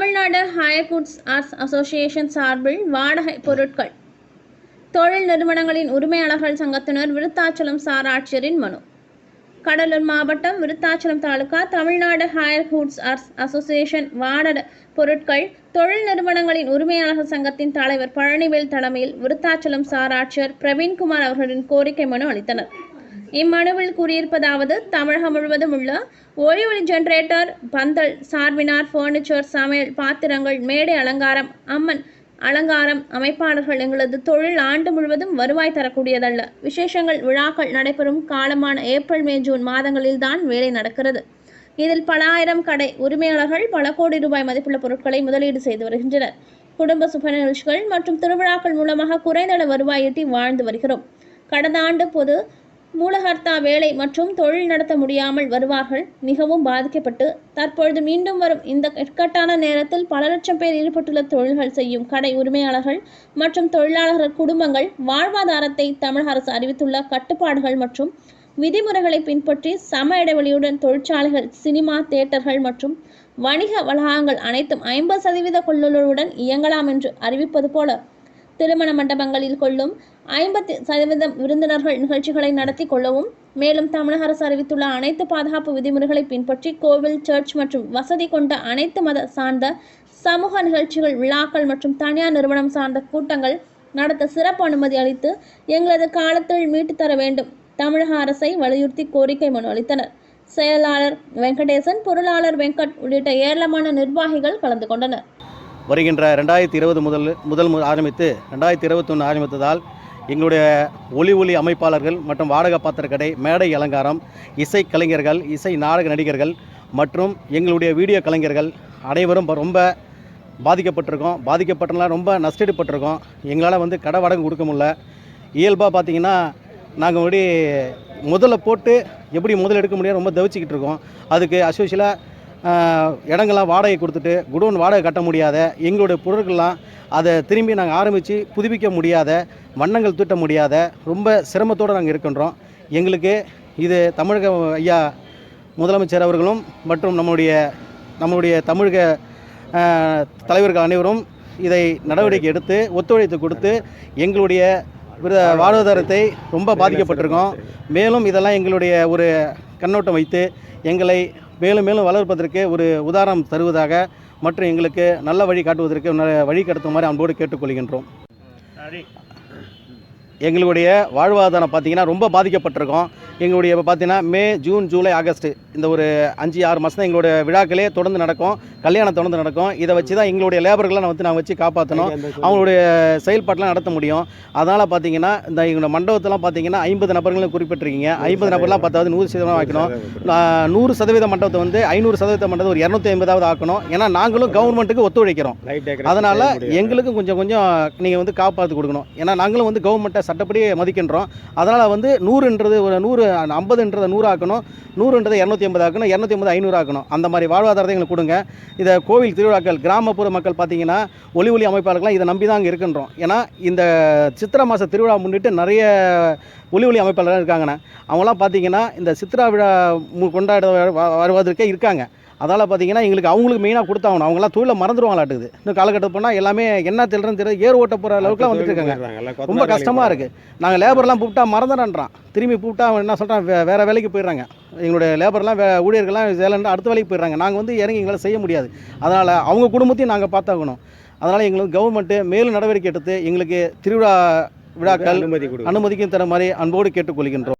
Tamil Nadu hire goods arts association சார்பில் வாடகை பொருட்கள். தொழில் நிறுவனங்களின் உரிமையாளர்கள் சங்கத்தினர் விருத்தாச்சலம் சார் ஆட்சியரின் மனு. கடலூர் மாவட்டம் Virudhachalam taluka Tamil Nadu hire goods arts association வாடக பொருட்கள் தொழில் நிறுவனங்களின் உரிமையாளர்கள் சங்கத்தின் தலைவர் பழனிவேல் தலைமையில் விருத்தாச்சலம் சார் ஆட்சியர் பிரவீன்குமார் அவர்களின் கோரிக்கை மனு அளித்தனர். இம்மனுவில் கூறியிருப்பதாவது தமிழகம் முழுவதும் உள்ள ஒளி ஒளி ஜெனரேட்டர் பந்தல் சார்பினார் ஃபர்னிச்சர் சமையல் பாத்திரங்கள் மேடை அலங்காரம் அம்மன் அலங்காரம் அமைப்பாளர்கள் எங்களது தொழில் ஆண்டு முழுவதும் வருவாய் தரக்கூடியதல்ல. விசேஷங்கள் விழாக்கள் நடைபெறும் காலமான ஏப்ரல் மே ஜூன் மாதங்களில் தான் வேலை நடக்கிறது. இதில் பல ஆயிரம் கடை உரிமையாளர்கள் பல கோடி ரூபாய் மதிப்புள்ள பொருட்களை முதலீடு செய்து வருகின்றனர். குடும்ப சுப நிகழ்ச்சிகள் மற்றும் திருவிழாக்கள் மூலமாக குறைந்தள வருவாய் ஈட்டி வாழ்ந்து வருகிறோம். கடந்த ஆண்டு பொது மூலகர்த்தா வேலை மற்றும் தொழில் நடத்த முடியாமல் வருவார்கள். மிகவும் பாதிக்கப்பட்டு தற்பொழுது மீண்டும் வரும் இந்த இக்கட்டான நேரத்தில் பல லட்சம் பேர் ஈடுபட்டுள்ள தொழில்கள் செய்யும் கடை உரிமையாளர்கள் மற்றும் தொழிலாளர்கள் குடும்பங்கள் வாழ்வாதாரத்தை தமிழக அரசு அறிவித்துள்ள கட்டுப்பாடுகள் மற்றும் விதிமுறைகளை பின்பற்றி சம இடைவெளியுடன் தொழிற்சாலைகள் சினிமா தியேட்டர்கள் மற்றும் வணிக வளாகங்கள் அனைத்தும் ஐம்பது சதவீத கொள்ளுடன் இயங்கலாம் என்று அறிவிப்பது போல திருமண மண்டபங்களில் கொள்ளும் ஐம்பத்தி சதவீதம் விருந்தினர்கள் நிகழ்ச்சிகளை நடத்தி கொள்ளவும் மேலும் தமிழக அரசு அறிவித்துள்ள அனைத்து பாதுகாப்பு விதிமுறைகளை பின்பற்றி கோவில் சர்ச் மற்றும் வசதி கொண்ட அனைத்து மத சார்ந்த சமூக நிகழ்ச்சிகள் விழாக்கள் மற்றும் தனியார் நிறுவனம் சார்ந்த கூட்டங்கள் நடத்த சிறப்பு அனுமதி அளித்து எங்களது காலத்தில் மீட்டு தர வேண்டும். தமிழக அரசை வலியுறுத்தி கோரிக்கை மனு அளித்தனர். செயலாளர் வெங்கடேசன் பொருளாளர் வெங்கட் உள்ளிட்ட ஏராளமான நிர்வாகிகள் கலந்து கொண்டனர். வருகின்ற ரெண்டாயிரத்தி இருபது முதல் முதல் ஆரம்பித்து ரெண்டாயிரத்தி இருபத்தொன்று ஆரம்பித்ததால் எங்களுடைய ஒலி ஒலி அமைப்பாளர்கள் மற்றும் வாடகை பாத்திர கடை மேடை அலங்காரம் இசை கலைஞர்கள் இசை நாடக நடிகர்கள் மற்றும் எங்களுடைய வீடியோ கலைஞர்கள் அனைவரும் ரொம்ப பாதிக்கப்பட்டிருக்கோம். பாதிக்கப்பட்டனால ரொம்ப நஷ்டப்பட்டிருக்கோம். எங்களால் வந்து கடை வாடகை கொடுக்க முடியல. இயல்பாக பார்த்தீங்கன்னா நாங்கள் முன்னாடி முதல்ல போட்டு எப்படி முதல் எடுக்க முடியாது ரொம்ப தவிச்சிக்கிட்டு இருக்கோம். அதுக்கு அசோசியலாக இடங்கள்லாம் வாடகை கொடுத்துட்டு குடோன் வாடகை கட்ட முடியாத எங்களுடைய பொருட்கள்லாம் அதை திரும்பி நாங்கள் ஆரம்பித்து புதுப்பிக்க முடியாத வண்ணங்கள் தூட்ட முடியாத ரொம்ப சிரமத்தோடு நாங்கள் இருக்கின்றோம். எங்களுக்கு இது தமிழக ஐயா முதலமைச்சர் அவர்களும் மற்றும் நம்முடைய நம்முடைய தமிழக தலைவர்கள் அனைவரும் இதை நடவடிக்கை எடுத்து ஒத்துழைத்து கொடுத்து எங்களுடைய வாழ்வாதாரத்தை ரொம்ப பாதிக்கப்பட்டிருக்கோம். மேலும் இதெல்லாம் எங்களுடைய ஒரு கண்ணோட்டம் வைத்து எங்களை மேலும் மேலும் வளர்ப்பதற்கு ஒரு உதாரணம் தருவதாக மற்றும் எங்களுக்கு நல்ல வழி காட்டுவதற்கு வழி கடத்துமாறு அன்போடு கேட்டுக்கொள்கின்றோம். எங்களுடைய வாழ்வாதாரம் பார்த்தீங்கன்னா ரொம்ப பாதிக்கப்பட்டிருக்கோம். எங்களுடைய இப்போ பார்த்தீங்கன்னா மே ஜூன் ஜூலை ஆகஸ்ட் இந்த ஒரு அஞ்சு ஆறு மாதம் தான் எங்களுடைய விழாக்களே தொடர்ந்து நடக்கும் கல்யாணம் தொடர்ந்து நடக்கும். இதை வச்சு தான் எங்களுடைய லேபர்களை நான் வந்து நான் வச்சு காப்பாற்றணும் அவங்களுடைய செயல்பாட்டெலாம் நடத்த முடியும். அதனால் பார்த்தீங்கன்னா இந்த எங்களோட மண்டபத்தெல்லாம் பார்த்தீங்கன்னா ஐம்பது நபர்களும் குறிப்பிட்டிருக்கீங்க. ஐம்பது நபர்லாம் பத்தாவது நூறு சதவீதம் ஆக்கணும். நூறு சதவீத மண்டபத்தை வந்து ஐநூறு சதவீத மண்டபத்தை ஒரு இரநூத்தி ஐம்பதாவது ஆக்கணும். ஏன்னா நாங்களும் கவர்மெண்ட்டுக்கு ஒத்துழைக்கிறோம். அதனால் எங்களுக்கும் கொஞ்சம் கொஞ்சம் நீங்கள் வந்து காப்பாற்றி கொடுக்கணும். ஏன்னா நாங்களும் வந்து கவர்மெண்ட்டை சட்டப்படி மதிக்கின்றோம். அதனால் வந்து நூறுன்றது ஒரு நூறு ஐம்பதுன்றதை நூறு ஆக்கணும் நூறுன்றதை இரநூத்தி ஐம்பது ஆக்கணும் இரநூத்தி ஐம்பது ஐநூறு ஆக்கணும் அந்த மாதிரி வாழ்வாதாரத்தை எங்களுக்கு கொடுங்க. இதை கோவில் திருவிழாக்கள் கிராமப்புற மக்கள் பார்த்தீங்கன்னா ஒலி ஒலி அமைப்பாளர்கள்லாம் இதை நம்பி தான் அங்கே இருக்கின்றோம். ஏன்னா இந்த சித்திரை மாத திருவிழா முன்னிட்டு நிறைய ஒலி ஒலி அமைப்பாளர்கள் இருக்காங்கண்ணே. அவங்களாம் பார்த்தீங்கன்னா இந்த சித்ரா விழா மு- கொண்டாட வருவதற்கே இருக்காங்க. அதால் பார்த்தீங்கன்னா எங்களுக்கு அவங்களுக்கு மெயினாக கொடுத்தாகணும். அவங்களாம் தொழிலை மறந்துடுவாங்களாட்டுது இன்னும் காலகட்டம் போனால் எல்லாமே என்ன தெரியறன்னு தெரியாது ஏர் ஓட்ட போகிற அளவுக்குலாம் வந்துட்டு இருக்காங்க. ரொம்ப கஷ்டமாக இருக்குது நாங்கள் லேபர்லாம் கூப்பிட்டா மறந்துடுறான் திரும்பி கூப்பிட்டா அவன் என்ன சொல்கிறான் வே வேறு வேலைக்கு போயிடுறாங்க. எங்களுடைய லேபர்லாம் வே ஊழியர்கள்லாம் வேலைன்னு அடுத்த வேலைக்கு போயிடுறாங்க. நாங்கள் வந்து இறங்கி எங்களால் செய்ய முடியாது. அதனால் அவங்க குடும்பத்தையும் நாங்கள் பார்த்தாகணும். அதனால் எங்களுக்கு கவர்மெண்ட்டு மேலும் நடவடிக்கை எடுத்து எங்களுக்கு திருவிழா விழாக்கள் அனுமதி அனுமதிக்கும் தர மாதிரி அன்போடு கேட்டுக்கொள்கின்றோம்.